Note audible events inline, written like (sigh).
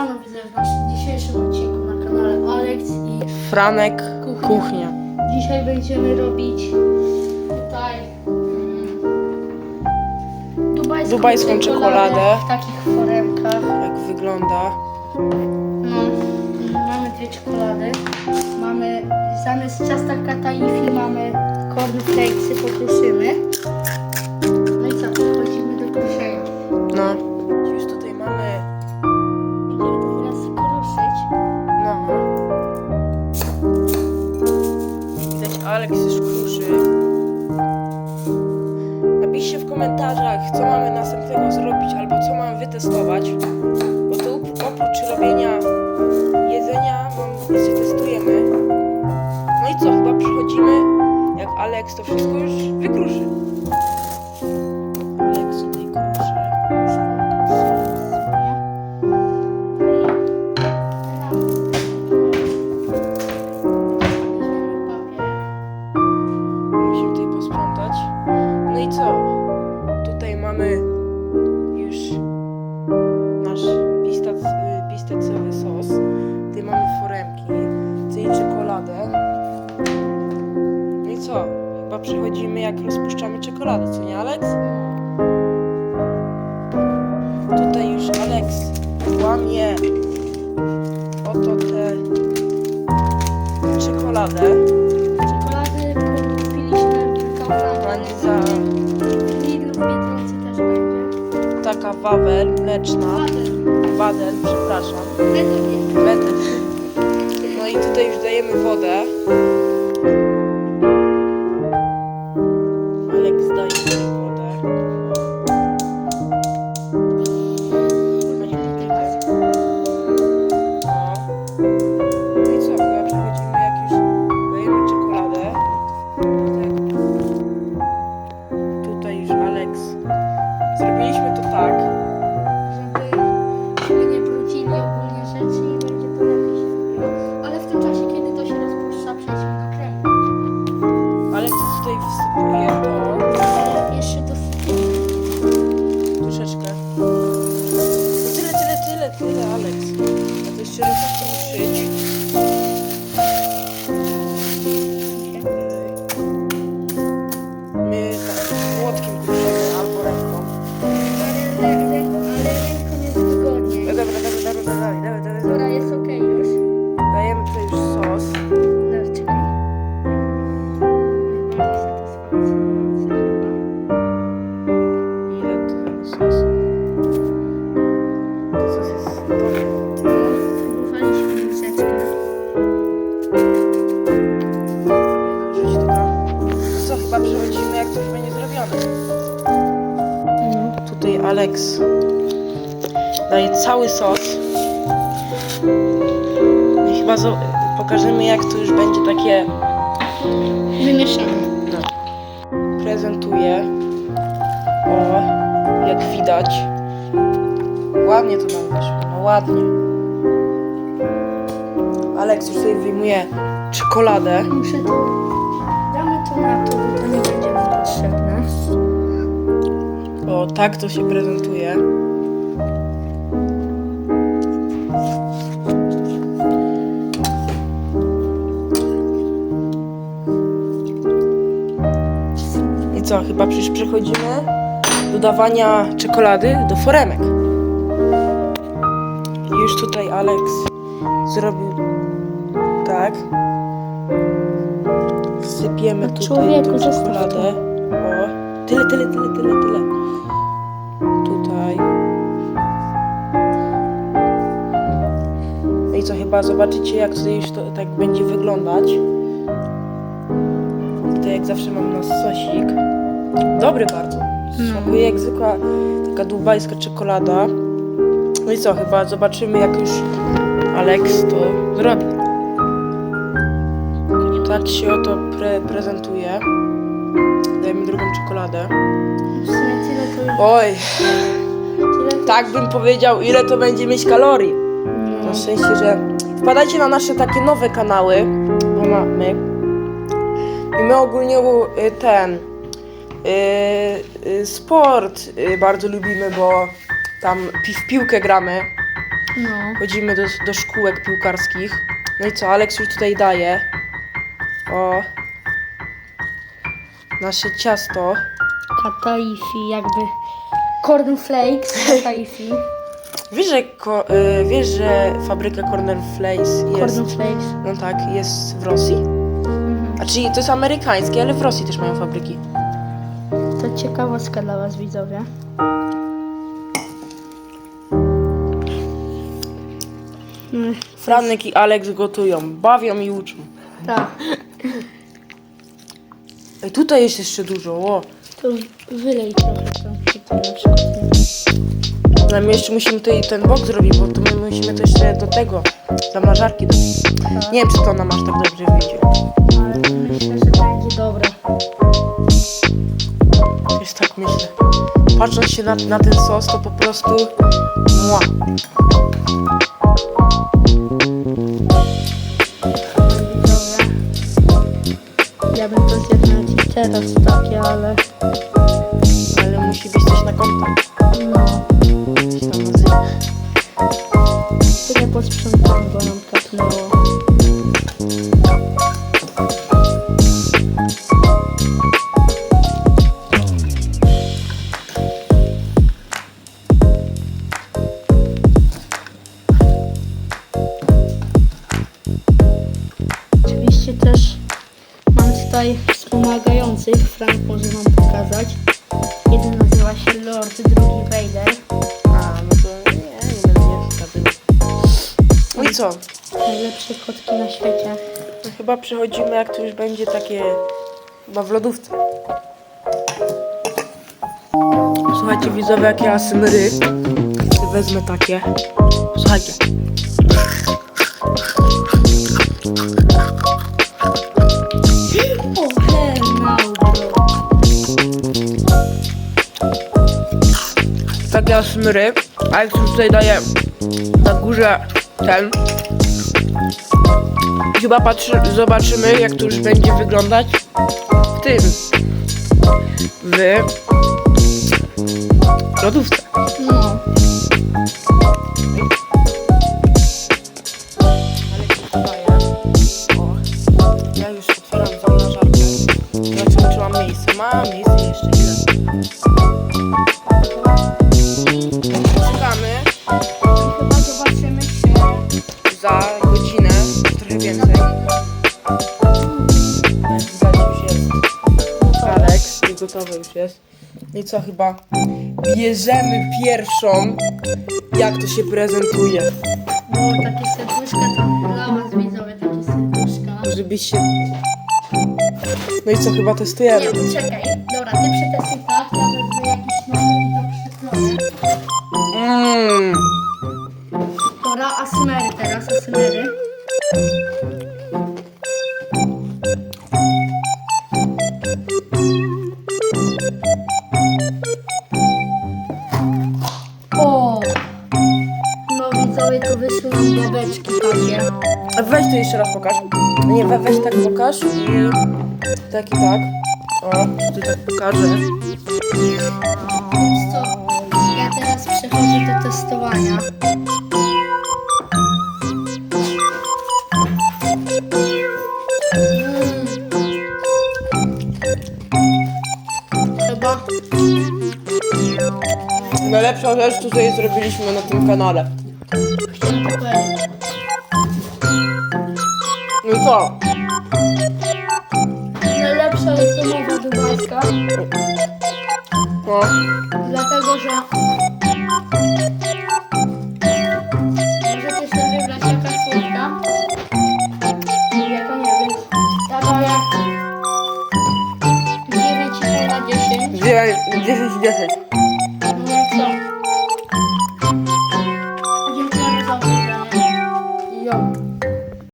Siemano widzę w naszym dzisiejszym odcinku na kanale Alex i Franek Kuchnia. Kuchnia. dzisiaj będziemy robić tutaj mm, dubajską, Dubajską czekoladę. w takich foremkach. Jak wygląda? No, mamy dwie czekolady. Mamy zamiast ciasta kataifi mamy cornflakesy, pokruszymy. Aleks kruszy. Napiszcie w komentarzach, co mamy następnego zrobić, albo co mamy wytestować. Bo to op- oprócz robienia jedzenia, mam, jeszcze testujemy. No i co, chyba przychodzimy, jak Aleks to wszystko już wykruszy. Czekoladę, co nie Alex? Tutaj już Alex łamie oto tę czekoladę. Czekolady kupiliśmy. Pani za w Biedronce też będzie. taka wawel mleczna. Ładny. Badel, przepraszam. Bedel. No chyba przechodzimy jak coś będzie zrobione. No. Tutaj Alex daje cały sos. No i chyba pokażemy jak to już będzie takie Wymieszamy. prezentuje. O, jak widać. Ładnie to nam wyszło, no ładnie. Alex już tutaj wyjmuje czekoladę. Muszę to... Damy to na to, bo to nie będzie potrzebne. O, tak to się prezentuje. I co, chyba przecież przechodzimy do dawania czekolady do foremek. Już tutaj Alex zrobił tak. Wsypiemy No tutaj tą czekoladę. O, tyle, tyle, tyle, tyle, tyle. Tutaj. No i co, chyba zobaczycie jak tutaj już to tak będzie wyglądać. Tutaj jak zawsze mam na sosik. Dobry bardzo. No. Smakuje jak zwykła taka dubajska czekolada. No i co, chyba zobaczymy jak już Alex to zrobi. Tak się oto pre prezentuje. Dajemy drugą czekoladę. Oj, tak bym powiedział, ile to będzie mieć kalorii. No. Na szczęście, że wpadajcie na nasze takie nowe kanały, bo mamy. I my ogólnie y, ten y, y, sport y, bardzo lubimy, bo tam pi- w piłkę gramy. No. Chodzimy do, do szkółek piłkarskich. No i co, Alex już tutaj daje. O. Nasze ciasto. Kataifi, jakby cornflakes (laughs) Kataifi. Wiesz, że, ko, y, wiesz, że fabryka Corner Flakes jest. Cornflakes. No tak, jest w Rosji. Mhm. A czyli to jest amerykańskie, ale w Rosji też mają fabryki. To ciekawostka dla was widzowie. Franek i Alex gotują, bawią i uczą. tak, Ej, tutaj jest jeszcze dużo. O. to wylej trochę tam. Ale my jeszcze musimy tutaj ten bok zrobić, bo to my musimy to jeszcze do tego, zamrażarki. Do... Nie wiem, czy to nam aż tak dobrze wyjdzie. Ale myślę, że będzie dobre. Też tak myślę. Patrząc się na, na ten sos, to po prostu... Mua. Teraz takie, ale Ale musi być coś na kontakt. no, Coś tam nazywa. tyle posprzątam, bo nam kapnęło. Oczywiście też mam tutaj wspomagających, Frank może wam pokazać. Jeden nazywa się Lord, drugi Vader. A, no to nie, nie będę miał wtedy. No i co? Najlepsze kotki na świecie. No chyba przechodzimy, jak to już będzie takie... Chyba w lodówce. Słuchajcie, widzowie, jakie ja smry. Wezmę takie. Słuchajcie. Takie smry, a jak już tutaj daję na górze ten chyba patrzy, zobaczymy jak to już będzie wyglądać w tym w lodówce No. Za godzinę, trochę więcej. Widać już jest Alex i gotowy już jest. No i co chyba? Bierzemy pierwszą, jak to się prezentuje, No, takie serduszka to dla was widzowie, takie serduszka. żebyś się... No i co chyba Nie, testujemy? poczekaj. Dobra, ty przetestuj to jeszcze raz pokaż. Nie, we, weź tak pokaż i tak i tak. O, tu tak pokażę. Co? Ja teraz przechodzę do testowania. Mm. Chyba Najlepsza rzecz tutaj zrobiliśmy na tym kanale. chciałem powiedzieć. No co? Najlepsza jest domowa dubajska, No. dlatego że